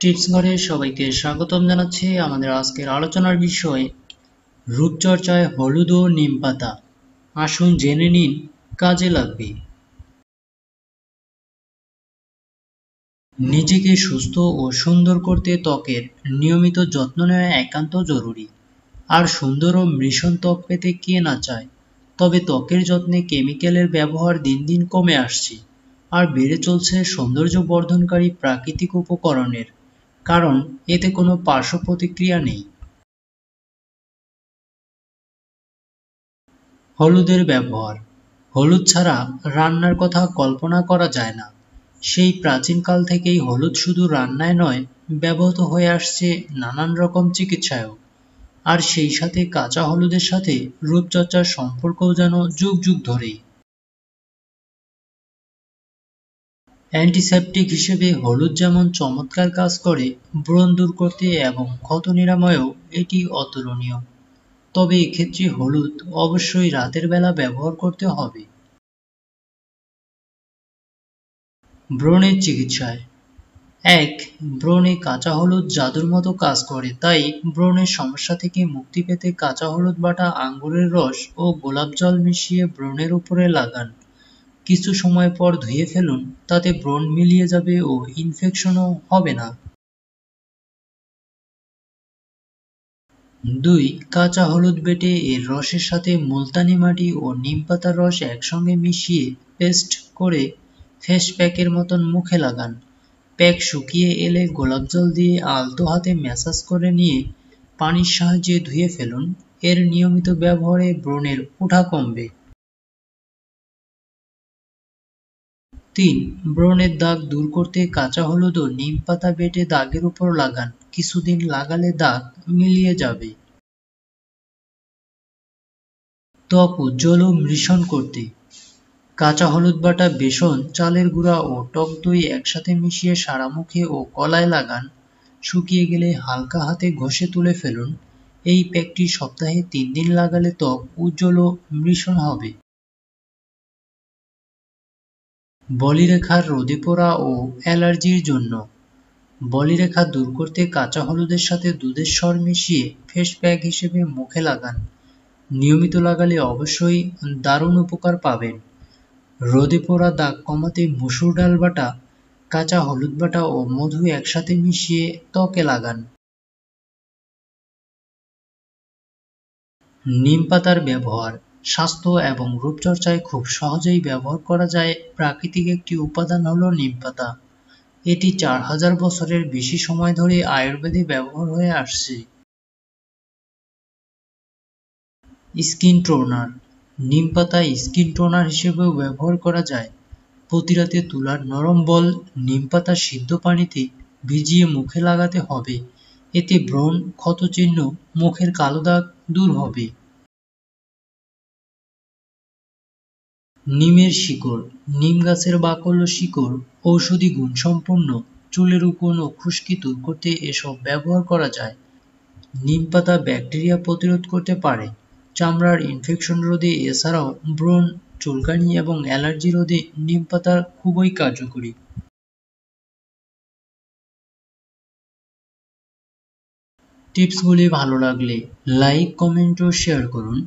Tips ঘরে সবাইকে স্বাগতম জানাচ্ছি আমাদের আজকের আলোচনার বিষয়, রূপচর্চায় হলুদ ও নিম পাতা। আসুন জেনে নিন, কাজে লাগবে। নিজেকে সুস্থ ও সুন্দর করতে ত্বকের নিয়মিত যত্ন নেওয়া একান্ত জরুরি। আর সুন্দর ও মৃষণ ত্বক পেতে কে না চায়? তবে ত্বকের যত্নে কেমিক্যালের ব্যবহার দিন দিন কমে আসছে। আর বেড়ে চলছে সৌন্দর্য বর্ধনকারী প্রাকৃতিক উপকরণের কারণ এতে কোনো পার্শ্ব প্রতিক্রিয়া নেই। হলুদের ব্যবহার। হলুদ ছাড়া রান্নার কথা কল্পনা করা যায় না। সেই প্রাচীনকাল থেকেই হলুদ শুধু রান্নায় নয়, ব্যবহৃত হয়ে আসছে নানান রকম চিকিৎসায়ও। আর সেই সাথে কাঁচা হলুদের সাথে রূপচর্চার সম্পর্কও যেন যুগ যুগ ধরেই। অ্যান্টিসেপটিক হিসেবে হলুদ যেমন চমৎকার কাজ করে, ব্রণ দূর করতে এবং ক্ষত নিরাময়েও এটি অতুলনীয়। তবে এক্ষেত্রে হলুদ অবশ্যই রাতের বেলা ব্যবহার করতে হবে। ব্রণের চিকিৎসায়। এক, ব্রণে কাঁচা হলুদ জাদুর মতো কাজ করে, তাই ব্রণের সমস্যা থেকে মুক্তি পেতে কাঁচা হলুদ বাটা আঙ্গুরের রস ও গোলাপ জল মিশিয়ে ব্রণের উপরে লাগান। কিছু সময় পর ধুয়ে ফেলুন, তাতে ব্রণ মিলিয়ে যাবে ও ইনফেকশনও হবে না। দুই, কাঁচা হলুদ বেটে এর রসের সাথে মুলতানি মাটি ও নিম পাতার রস একসঙ্গে মিশিয়ে পেস্ট করে ফেস প্যাকের মতন মুখে লাগান। প্যাক শুকিয়ে এলে গোলাপ জল দিয়ে আলতো হাতে ম্যাসাজ করে নিয়ে পানির সাহায্যে ধুয়ে ফেলুন। এর নিয়মিত ব্যবহারে ব্রণের ওঠা কমবে। তিন ব্রণের দাগ দূর করতে কাঁচা হলুদ ও নিম পাতা বেটে দাগের উপর লাগান। কিছুদিন লাগালে দাগ মিলিয়ে যাবে। ত্বক উজ্জ্বল ও মৃষণ করতে। কাঁচা হলুদ বাটা বেসন, চালের গুঁড়া ও টক দই একসাথে মিশিয়ে সারা মুখে ও কলায় লাগান। শুকিয়ে গেলে হালকা হাতে ঘষে তুলে ফেলুন। এই প্যাকটি সপ্তাহে তিন দিন লাগালে ত্বক উজ্জ্বল ও মৃষণ হবে। বলিরেখার রোদে পোড়া ও অ্যালার্জির জন্য। বলিরেখা দূর করতে কাঁচা হলুদের সাথে দুধের স্বর মিশিয়ে ফেস প্যাক হিসেবে মুখে লাগান। নিয়মিত লাগালে অবশ্যই দারুণ উপকার পাবেন। রোদে পোড়া দাগ কমাতে মুসুর ডাল বাটা, কাঁচা হলুদ বাটা ও মধু একসাথে মিশিয়ে ত্বকে লাগান। নিম পাতার ব্যবহার। স্বাস্থ্য এবং রূপচর্চায় খুব সহজেই ব্যবহার করা যায় প্রাকৃতিক একটি উপাদান হল নিম পাতা। এটি চার হাজার বছরের বেশি সময় ধরে আয়ুর্বেদে ব্যবহার হয়ে আসছে। Skin toner. নিম পাতা স্কিন টোনার হিসেবেও ব্যবহার করা যায়। প্রতিরাতে তুলার নরম বল নিম পাতা সিদ্ধ পানিতে ভিজিয়ে মুখে লাগাতে হবে। এতে ব্রণ, ক্ষতচিহ্ন, মুখের কালো দাগ দূর হবে। নিমের শিকড়, নিম গাছের বাকল ও শিকড়, ঔষধি গুণ সম্পন্ন, চুলের উপন ও খুশকি দূর করতে এসব ব্যবহার করা যায়। নিম পাতা ব্যাকটেরিয়া প্রতিরোধ করতে পারে। চামড়ার ইনফেকশন রোধে এছাড়াও ব্রণ, চুলকানি এবং অ্যালার্জি রোধে নিম পাতা খুবই কার্যকরী। টিপসগুলি ভালো লাগলে লাইক, কমেন্ট ও শেয়ার করুন।